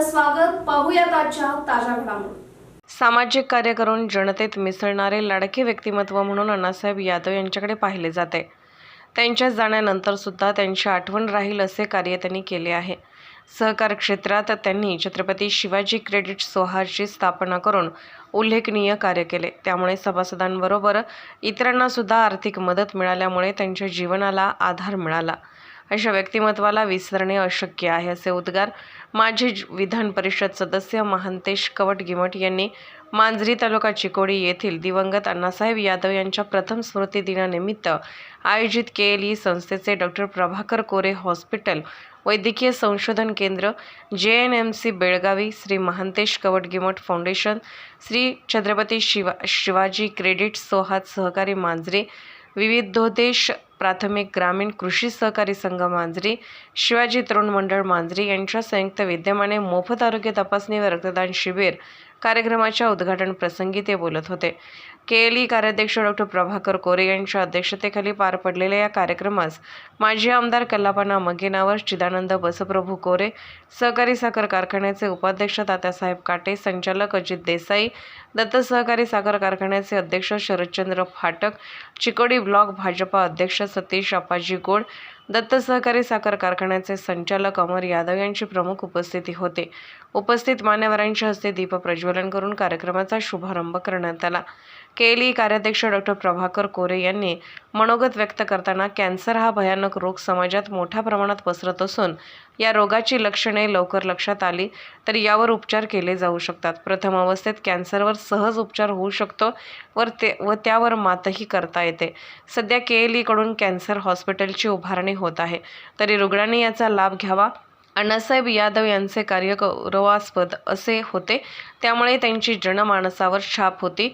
स्वागत. पाहूयात आजच्या ताज्या घडामोडी. सामाजिक कार्य करून जनतेत मिसळणारे लाडके व्यक्तिमत्व म्हणून अण्णासाहेब यादव यांच्याकडे पाहिले जाते. त्यांच्या जाण्यानंतर सुद्धा त्यांची आठवण राहील असे कार्य त्यांनी केले आहे. सहकार क्षेत्रात त्यांनी छत्रपती शिवाजी क्रेडिट सोहारची स्थापना करून उल्लेखनीय कार्य केले. त्यामुळे सभासदांबरोबर इतरांनासुद्धा आर्थिक मदत मिळाल्यामुळे त्यांच्या जीवनाला आधार मिळाला. अशा व्यक्तिमत्वाला विसरणे अशक्य आहे असे उद्गार माजी विधान परिषद सदस्य महांतेश कवटगिमट यांनी मांजरी तालुका चिकोडी येथील दिवंगत अण्णासाहेब यादव यांच्या प्रथम स्मृती दिनानिमित्त आयोजित के एल ई संस्थेचे डॉक्टर प्रभाकर कोरे हॉस्पिटल वैद्यकीय संशोधन केंद्र J N M C Belagavi Shri Mahantesh Kavatagimath foundation Shri Chhatrapati Shiva Shivaji credit सोहात सहकारी मांजरी विविधोद्देश प्राथमिक ग्रामीण कृषी सहकारी संघ मांजरी शिवाजी तरुण मंडळ मांजरी यांच्या संयुक्त विद्यमाने मोफत आरोग्य तपासणी व रक्तदान शिबिर कार्यक्रमाच्या उद्घाटन प्रसंगी ते बोलत होते. के एल ई कार्याध्यक्ष डॉक्टर प्रभाकर कोरे यांच्या अध्यक्षतेखाली पार पडलेल्या या कार्यक्रमास माजी आमदार कल्लापना मगेनावर चिदानंद बसप्रभू कोरे सहकारी साखर कारखान्याचे उपाध्यक्ष तात्यासाहेब काटे संचालक अजित देसाई दत्त सहकारी साखर कारखान्याचे अध्यक्ष शरदचंद्र फाटक चिकोडी ब्लॉक भाजपा अध्यक्ष सतीश अप्पाजी गोड दत्त सहकारी साखर कारखान्याचे संचालक अमर यादव यांची प्रमुख उपस्थिती होते. उपस्थित मान्यवरांच्या हस्ते दीप प्रज्वलन करून कार्यक्रमाचा शुभारंभ करण्यात आला. केएलई कार्याध्यक्ष डॉक्टर प्रभाकर कोरे यांनी. मनोगत व्यक्त करताना कॅन्सर हा भयानक रोग समाजात मोठ्या प्रमाणात पसरत असून या रोगाची लक्षणे लवकर लक्षात आली तर यावर उपचार केले जाऊ शकतात. प्रथम अवस्थेत कॅन्सरवर सहज उपचार होऊ शकतो वर ते व त्यावर मातही करता येते. सध्या के एल ईकडून कॅन्सर हॉस्पिटलची उभारणी होत आहे. तरी रुग्णांनी याचा लाभ घ्यावा. अण्णासाहेब यादव यांचे कार्य गौरवास्पद असे होते. त्यामुळे त्यांची जनमानसावर छाप होती.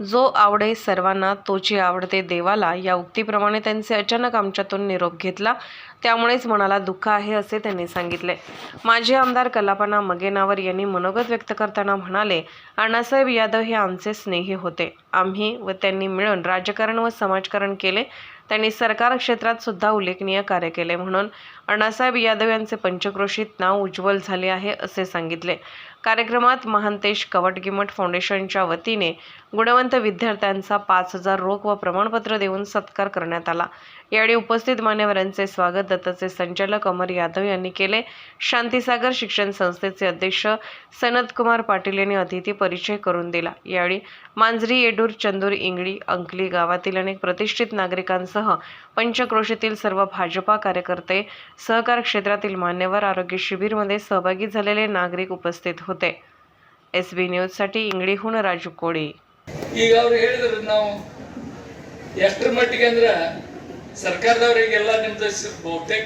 जो आवडे सर्वांना तोची आवडते देवाला या उक्तीप्रमाणे त्यांचे अचानक आमच्यातून निरोप घेतला. त्यामुळेच मनाला दुःख आहे असे त्यांनी सांगितले. माजी आमदार कल्लापना मगेनावर यांनी मनोगत व्यक्त करताना म्हणाले अण्णासाहेब यादव हे आमचे स्नेही होते. आम्ही व त्यांनी मिळून राजकारण व समाजकारण केले. त्यांनी सरकार क्षेत्रात सुद्धा उल्लेखनीय कार्य केले म्हणून अण्णासाहेब यादव यांचे पंचक्रोशीत नाव उज्ज्वल झाले आहे असे सांगितले. कार्यक्रमात महांतेश कवटगिमट फाउंडेशनच्या वतीने गुणवंत विद्यार्थ्यांचा पाच हजार रोख व प्रमाणपत्र देऊन सत्कार करण्यात आला. यावेळी उपस्थित मान्यवरांचे स्वागत दत्तचे संचालक अमर यादव यांनी केले. शांतीसागर शिक्षण संस्थेचे अध्यक्ष सनतकुमार पाटील यांनी अतिथी परिचय करून दिला. यावेळी मांजरी येडूर चंदूर इंगळी अंकली गावातील अनेक प्रतिष्ठित नागरिकांसह पंचक्रोशीतील सर्व भाजपा कार्यकर्ते सहकार क्षेत्रातील मान्यवर आरोग्य शिबिरमध्ये सहभागी झालेले नागरिक उपस्थित होते एस बी न्यूजसाठी इंगळीहून राजू कोळी ಈಗ ಅವ್ರು ಹೇಳಿದ್ರು ನಾವು ಎಷ್ಟರ ಮಟ್ಟಿಗೆ ಅಂದ್ರೆ ಸರ್ಕಾರದವರಿಗೆಲ್ಲ ನಿಮ್ದು ಸ- ಬಹುತೇಕ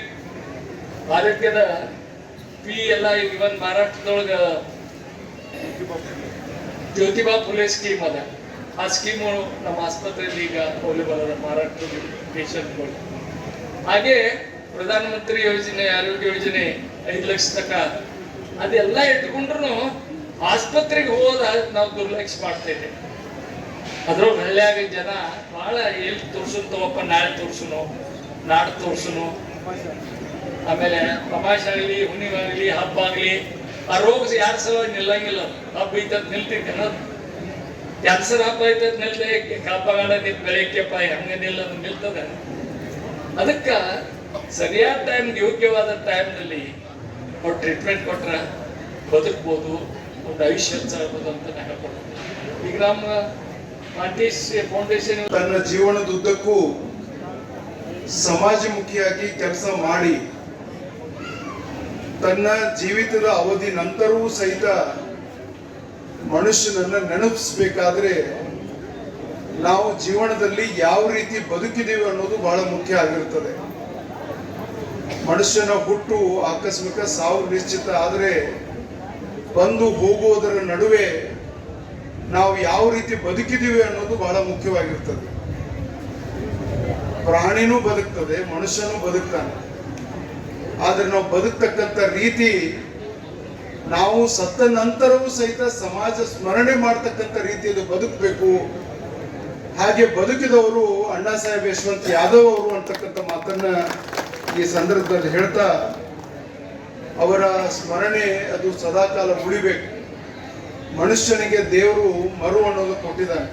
ಆರೋಗ್ಯದ ಫೀ ಎಲ್ಲ ಇವನ್ ಮಹಾರಾಷ್ಟ್ರದೊಳಗ ಜ್ಯೋತಿಬಾ ಫುಲೆ ಸ್ಕೀಮ್ ಅದ ಆ ಸ್ಕೀಮು ನಮ್ಮ ಆಸ್ಪತ್ರೆಯಲ್ಲಿ ಈಗ ಅವೈಲೇಬಲ್ ಮಹಾರಾಷ್ಟ್ರದ ಪೇಷಂಟ್ಗಳು ಹಾಗೆ ಪ್ರಧಾನಮಂತ್ರಿ ಯೋಜನೆ, ಆರೋಗ್ಯ ಯೋಜನೆ ಐದು ಲಕ್ಷ ತನಕ ಅದೆಲ್ಲ ಇಟ್ಕೊಂಡ್ರು ಆಸ್ಪತ್ರೆಗೆ ಹೋದ ನಾವು ದುರ್ಲಕ್ಷ ಮಾಡ್ತಾ ಇದ್ದೇವೆ ಅದ್ರೊಳಗೆ ಹಳ್ಳಿಯಾಗ ಜನ ಬಹಳ ಎಲ್ಲಿ ತೋರ್ಸುನ್ ತಗೋಪ್ಪ ನಾಳೆ ತೋರ್ಸುನು, ನಾಡ್ ತೋರ್ಸುನು. ಆಮೇಲೆ ತಮಾಷೆ ಆಗಲಿ ಹುಣ್ಣಿಮೆ ಆಗಲಿ ಹಬ್ಬ ಆಗಲಿ ಆ ರೋಗ ಯಾರ ಸಲುವಾಗಿ ನಿಲ್ಲಂಗಿಲ್ಲ. ಹಬ್ಬ ಇತ್ತ ನಿಲ್ತೈತೆ ಅನ್ನೋದು. ಕ್ಯಾನ್ಸರ್ ಹಬ್ಬ ಐತದ್ ಕಾಪಾಡ ನಿಮ್ ಬೆಳಕಪ್ಪ ಹೆಂಗ ನಿಲ್ಲ? ನಿಲ್ತದ. ಅದಕ್ಕ ಸರಿಯಾದ ಟೈಮ್ ಯೋಗ್ಯವಾದ ಟೈಮ್ನಲ್ಲಿ ಟ್ರೀಟ್ಮೆಂಟ್ ಕೊಟ್ರ ಬದುಕ್ಬೋದು ಒಂದು ಆಯುಷ್ಯ ಹೆಚ್ಚಾಗ್ಬೋದು ಅಂತ ಹೇಳ್ಕೊಡ್ತೀನಿ ಈಗ ನಮ್ಮ ಮಾಂಟೀಸ್ ಫೌಂಡೇಶನ್ ತನ್ನ ಜೀವನದುದ್ದಕ್ಕೂ ಸಮಾಜಮುಖಿಯಾಗಿ ಕೆಲಸ ಮಾಡಿ, ತನ್ನ ಜೀವಿತದ ಅವಧಿ ನಂತರವೂ ಸಹಿತ ಮನುಷ್ಯನನ್ನ ನೆನಪಿಸ್ಬೇಕಾದ್ರೆ ನಾವು ಜೀವನದಲ್ಲಿ ಯಾವ ರೀತಿ ಬದುಕಿದೀವಿ ಅನ್ನೋದು ಬಹಳ ಮುಖ್ಯ ಆಗಿರ್ತದೆ. ಮನುಷ್ಯನ ಹುಟ್ಟು ಆಕಸ್ಮಿಕ ಸಾವು ನಿಶ್ಚಿತ, ಆದರೆ ಬಂದು ಹೋಗುವುದರ ನಡುವೆ ನಾವು ಯಾವ ರೀತಿ ಬದುಕಿದೀವಿ ಅನ್ನೋದು ಬಹಳ ಮುಖ್ಯವಾಗಿರ್ತದೆ. ಪ್ರಾಣಿನೂ ಬದುಕ್ತದೆ, ಮನುಷ್ಯನೂ ಬದುಕ್ತಾನೆ. ಆದರೆ ನಾವು ಬದುಕ್ತಕ್ಕಂಥ ರೀತಿ ನಾವು ಸತ್ತ ನಂತರವೂ ಸಹಿತ ಸಮಾಜ ಸ್ಮರಣೆ ಮಾಡ್ತಕ್ಕಂಥ ರೀತಿಯಲ್ಲಿ ಬದುಕಬೇಕು. ಹಾಗೆ ಬದುಕಿದವರು ಅಣ್ಣಾ ಸಾಹೇಬ್ ಯಶವಂತ್ ಯಾದವ್ ಅವರು ಅಂತಕ್ಕಂಥ ಮಾತನ್ನ ಈ ಸಂದರ್ಭದಲ್ಲಿ ಹೇಳ್ತಾ, ಅವರ ಸ್ಮರಣೆ ಅದು ಸದಾಕಾಲ ಉಳಿಬೇಕು. ಮನುಷ್ಯನಿಗೆ ದೇವರು ಮರು ಅನ್ನೋದು ಕೊಟ್ಟಿದ್ದಾನೆ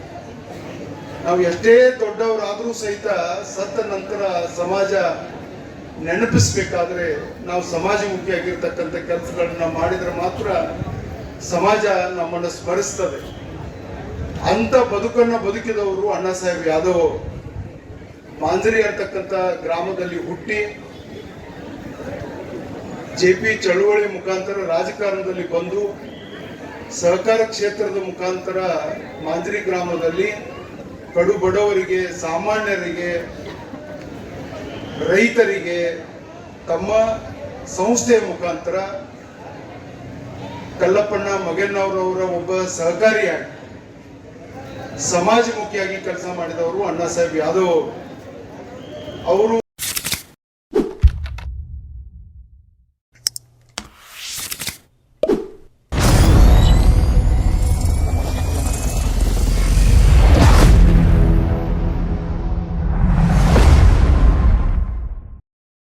ನಾವು ಎಷ್ಟೇ ದೊಡ್ಡವರಾದರೂ ಸಹಿತ ಸತ್ತ ನಂತರ ಸಮಾಜ ನೆನಪಿಸ್ಬೇಕಾದ್ರೆ ನಾವು ಸಮಾಜಮುಖಿಯಾಗಿರ್ತಕ್ಕಂಥ ಕೆಲಸಗಳನ್ನ ಮಾಡಿದ್ರೆ ಮಾತ್ರ ಸಮಾಜ ನಮ್ಮನ್ನು ಸ್ಮರಿಸ್ತದೆ ಅಂತ ಬದುಕನ್ನ ಬದುಕಿದವರು ಅಣ್ಣಾ ಸಾಹೇಬ್ ಯಾದವ್. ಮಾಂಜರಿ ಅಂತಕ್ಕಂಥ ಗ್ರಾಮದಲ್ಲಿ ಹುಟ್ಟಿ ಜೆ ಪಿ ಚಳುವಳಿ ಮುಖಾಂತರ ರಾಜಕಾರಣದಲ್ಲಿ ಬಂದು ಸಹಕಾರ ಕ್ಷೇತ್ರದ ಮುಖಾಂತರ ಮಾಂಜರಿ ಗ್ರಾಮದಲ್ಲಿ ಕಡು ಬಡವರಿಗೆ, ಸಾಮಾನ್ಯರಿಗೆ ರೈತರಿಗೆ ತಮ್ಮ ಸಂಸ್ಥೆಯ ಮುಖಾಂತರ ಕಲ್ಲಪ್ಪಣ್ಣ ಮಗನ್ನವರವರ ಒಬ್ಬ ಸಹಕಾರಿಯಾಗಿ, ಸಮಾಜಮುಖಿಯಾಗಿ ಕೆಲಸ ಮಾಡಿದವರು ಅಣ್ಣಾ ಸಾಹೇಬ್ ಯಾದವ್. ಅವರು